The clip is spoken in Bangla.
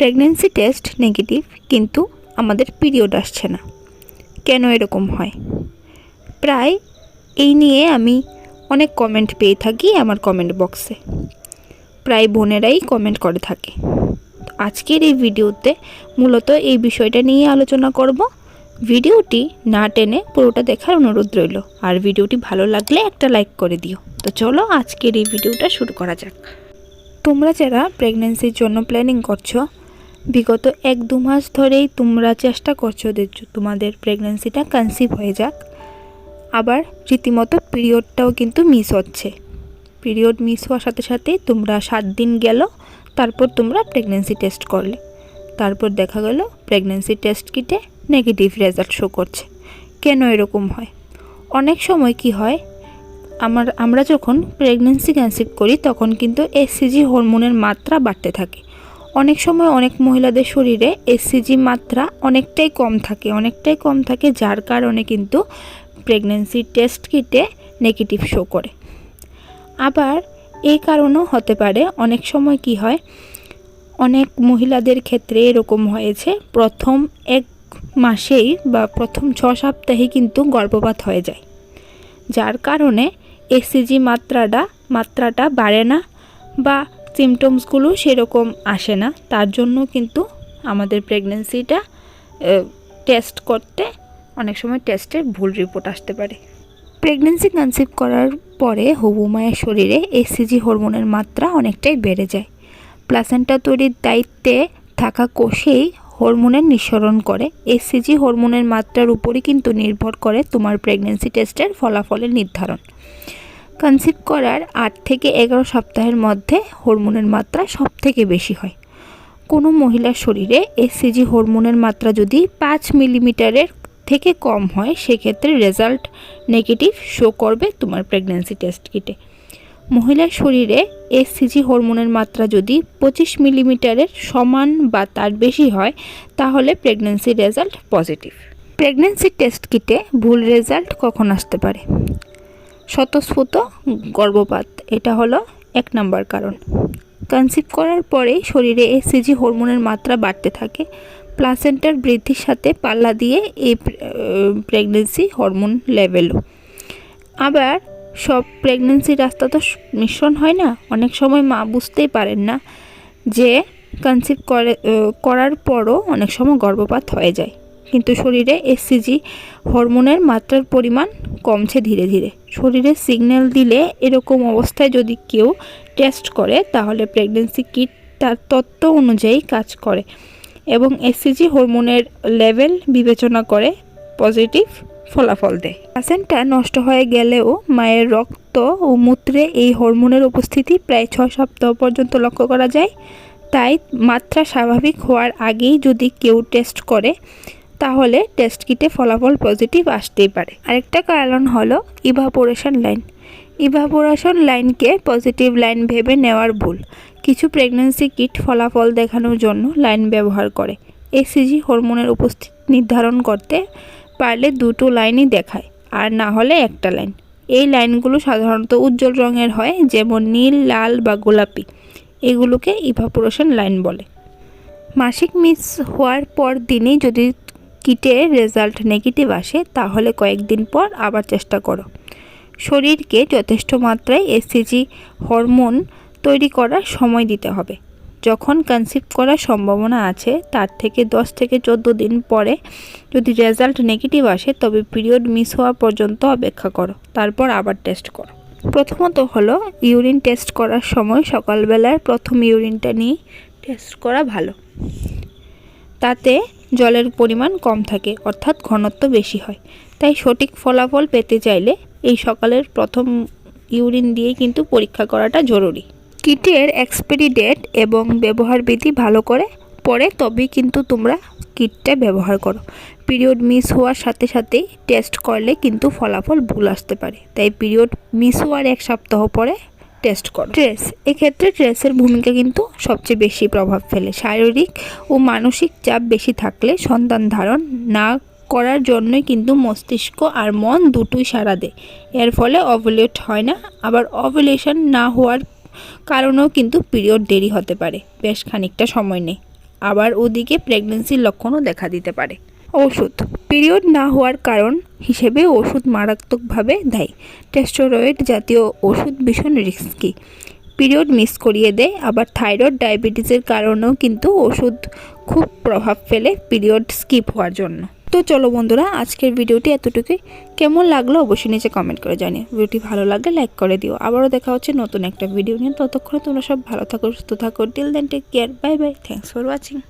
প্রেগনেন্সি টেস্ট নেগেটিভ কিন্তু আমাদের পিরিয়ড আসছে না। কেন এরকম হয়? প্রায় এই নিয়ে আমি অনেক কমেন্ট পেয়ে থাকি আমার কমেন্ট বক্সে প্রায় বোনেরাই কমেন্ট করে থাকে। আজকের এই ভিডিওতে মূলত এই বিষয়টা নিয়ে আলোচনা করব। ভিডিওটি না টেনে পুরোটা দেখার অনুরোধ রইল। আর ভিডিওটি ভালো লাগলে একটা লাইক করে দিও। তো চলো আজকের এই ভিডিওটা শুরু করা যাক। তোমরা যারা প্রেগনেন্সির জন্য প্ল্যানিং করছ বিগত এক দু মাস ধরেই তোমরা চেষ্টা করছ তোমাদের প্রেগনেন্সিটা কনসিভ হয়ে যাক। আবার রীতিমতো পিরিয়ডটাও কিন্তু মিস হচ্ছে। পিরিয়ড মিস হওয়ার সাথে সাথে তোমরা সাত দিন গেল, তারপর তোমরা প্রেগনেন্সি টেস্ট করলে। তারপর দেখা গেল প্রেগনেন্সি টেস্ট কিটে নেগেটিভ রেজাল্ট শো করছে। কেন এরকম হয়? অনেক সময় কি হয়, আমার, আমরা যখন প্রেগনেন্সি কনসিভ করি, তখন কিন্তু এসসিজি হরমোনের মাত্রা বাড়তে থাকে। অনেক সময় অনেক মহিলাদের শরীরে এসসিজি মাত্রা অনেকটাই কম থাকে। অনেকটাই কম থাকে যার কারণে কিন্তু প্রেগনেন্সি টেস্ট কিটে নেগেটিভ শো করে। আবার এই কারণও হতে পারে, অনেক সময় কি হয়, অনেক মহিলাদের ক্ষেত্রে এরকম হয়েছে, প্রথম এক মাসেই বা প্রথম ছ সপ্তাহে কিন্তু গর্ভপাত হয়ে যায়। যার কারণে এসিজি মাত্রাটা মাত্রাটা বাড়ে না বা সিমটমসগুলো সেরকম আসে না। তার জন্য কিন্তু আমাদের প্রেগনেন্সিটা টেস্ট করতে অনেক সময় টেস্টের ভুল রিপোর্ট আসতে পারে। প্রেগনেন্সি কনসিভ করার পরে হবু মায়ের শরীরে এসিজি হরমোনের মাত্রা অনেকটাই বেড়ে যায়। প্লাসেন্টা তৈরির দায়িত্বে থাকা কোষেই হরমোনের নিঃসরণ করে। এসিজি হরমোনের মাত্রার উপরই কিন্তু নির্ভর করে তোমার প্রেগনেন্সি টেস্টের ফলাফলের নির্ধারণ। কনসিভ করার আট থেকে এগারো সপ্তাহের মধ্যে হরমোনের মাত্রা সব থেকে বেশি হয়। কোনো মহিলার শরীরে এসিজি হরমোনের মাত্রা যদি পাঁচ মিলিমিটারের থেকে কম হয়, সেক্ষেত্রে রেজাল্ট নেগেটিভ শো করবে তোমার প্রেগন্যান্সি টেস্ট কিটে মহিলার শরীরে এসসিজি হরমোনের মাত্রা যদি পঁচিশ মিলিমিটারের সমান বা তার বেশি হয়, তাহলে pregnancy result positive pregnancy test কিটে ভুল রেজাল্ট কখন আসতে পারে? স্বতঃস্ফূর্ত গর্ভপাত। এটা হলো এক নম্বর কারণ। কনসিভ করার পরে শরীরে এসসিজি হরমোনের মাত্রা বাড়তে থাকে। প্লাসেন্টার বৃদ্ধির সাথে পাল্লা দিয়ে এই প্রেগনেন্সি হরমোন লেভেলও আবার সব প্রেগনেন্সি রাস্তা তো মিশ্রণ হয় না। অনেক সময় মা বুঝতেই পারেন না যে কনসিভ করে করার পরও অনেক সময় গর্ভপাত হয়ে যায়। কিন্তু শরীরে এসসিজি হরমোনের মাত্রার পরিমাণ কমছে ধীরে ধীরে। শরীরে সিগন্যাল দিলে এরকম অবস্থায় যদি কেউ টেস্ট করে, তাহলে প্রেগনেন্সি কিট তার তত্ত্ব অনুযায়ী কাজ করে এবং এসসিজি হরমোনের লেভেল বিবেচনা করে পজিটিভ ফলাফল দেয়। প্লাসেন্টা নষ্ট হয়ে গেলেও মায়ের রক্ত ও মূত্রে এই হরমোনের উপস্থিতি প্রায় ছয় সপ্তাহ পর্যন্ত লক্ষ্য করা যায়। তাই মাত্রা স্বাভাবিক হওয়ার আগেই যদি কেউ টেস্ট করে তাহলে টেস্ট কিটে ফলাফল পজিটিভ আসতেই পারে। আরেকটা কারণ হলো ইভাপোরেশন লাইন ইভাপোরেশন লাইনকে পজিটিভ লাইন ভেবে নেওয়ার ভুল। কিছু প্রেগনেন্সি কিট ফলাফল দেখানোর জন্য লাইন ব্যবহার করে। এসিজি হরমোনের উপস্থিতি নির্ধারণ করতে পারলে দুটো লাইনই দেখায়, আর না হলে একটা লাইন এই লাইনগুলো সাধারণত উজ্জ্বল রঙের হয়, যেমন নীল, লাল বা গোলাপি। এগুলোকে ইভাপোরেশন লাইন বলে। মাসিক মিস হওয়ার পর দিনেই যদি কিটের রেজাল্ট নেগেটিভ আসে, তাহলে কয়েকদিন পর আবার চেষ্টা করো। শরীরকে যথেষ্ট মাত্রায় এসসিজি হরমোন তৈরি করার সময় দিতে হবে। যখন কনসিভ করার সম্ভাবনা আছে, তার থেকে দশ থেকে চোদ্দ দিন পরে যদি রেজাল্ট নেগেটিভ আসে, তবে পিরিয়ড মিস হওয়া পর্যন্ত অপেক্ষা করো, তারপর আবার টেস্ট করো। প্রথমত হলো, ইউরিন টেস্ট করার সময় সকালবেলার প্রথম ইউরিনটা নিয়ে টেস্ট করা ভালো। তাতে জলের পরিমাণ কম থাকে, অর্থাৎ ঘনত্ব বেশি হয়। তাই সঠিক ফলাফল পেতে চাইলে এই সকালের প্রথম ইউরিন দিয়ে কিন্তু পরীক্ষা করাটা জরুরি। কিটের এক্সপায়ারি ডেট এবং ব্যবহার বিধি ভালো করে পরে তবেই কিন্তু তোমরা কিটটা ব্যবহার করো। পিরিয়ড মিস হওয়ার সাথে সাথেই টেস্ট করলে কিন্তু ফলাফল ভুল আসতে পারে। তাই পিরিয়ড মিস হওয়ার এক সপ্তাহ পরে টেস্ট করো। স্ট্রেস এক্ষেত্রে স্ট্রেসের ভূমিকা কিন্তু সবচেয়ে বেশি প্রভাব ফেলে। শারীরিক ও মানসিক চাপ বেশি থাকলে সন্তান ধারণ না করার জন্যই কিন্তু মস্তিষ্ক আর মন দুটোই সাড়া দেয়। এর ফলে অভুলেট হয় না, আবার অভুলেশন না হওয়ার কারণেও কিন্তু পিরিয়ড দেরি হতে পারে, বেশ খানিকটা সময় নেই আবার ওদিকে প্রেগনেন্সির লক্ষণও দেখা দিতে পারে। ওষুধ। পিরিয়ড না হওয়ার কারণ হিসেবে ওষুধ মারাত্মকভাবে দেয়। টেস্টোরয়েড জাতীয় ওষুধ ভীষণ রিস্কি। পিরিয়ড মিস করিয়ে দেয়, আবার থাইরয়েড, ডায়াবেটিসের কারণেও কিন্তু ওষুধ খুব প্রভাব ফেলে পিরিয়ড স্কিপ হওয়ার জন্য। তো চলো বন্ধুরা, আজকের ভিডিওটি এতটুকুই। কেমন লাগল অবশ্যই নিচে কমেন্ট করে জানিও। ভিডিওটি ভালো লাগলে লাইক করে দিও। আবারও দেখা হচ্ছে নতুন একটা ভিডিও নিয়ে। ততক্ষণে তোমরা সব ভালো থাকো, সুস্থ থাকো। Till then take care bye bye thanks for watching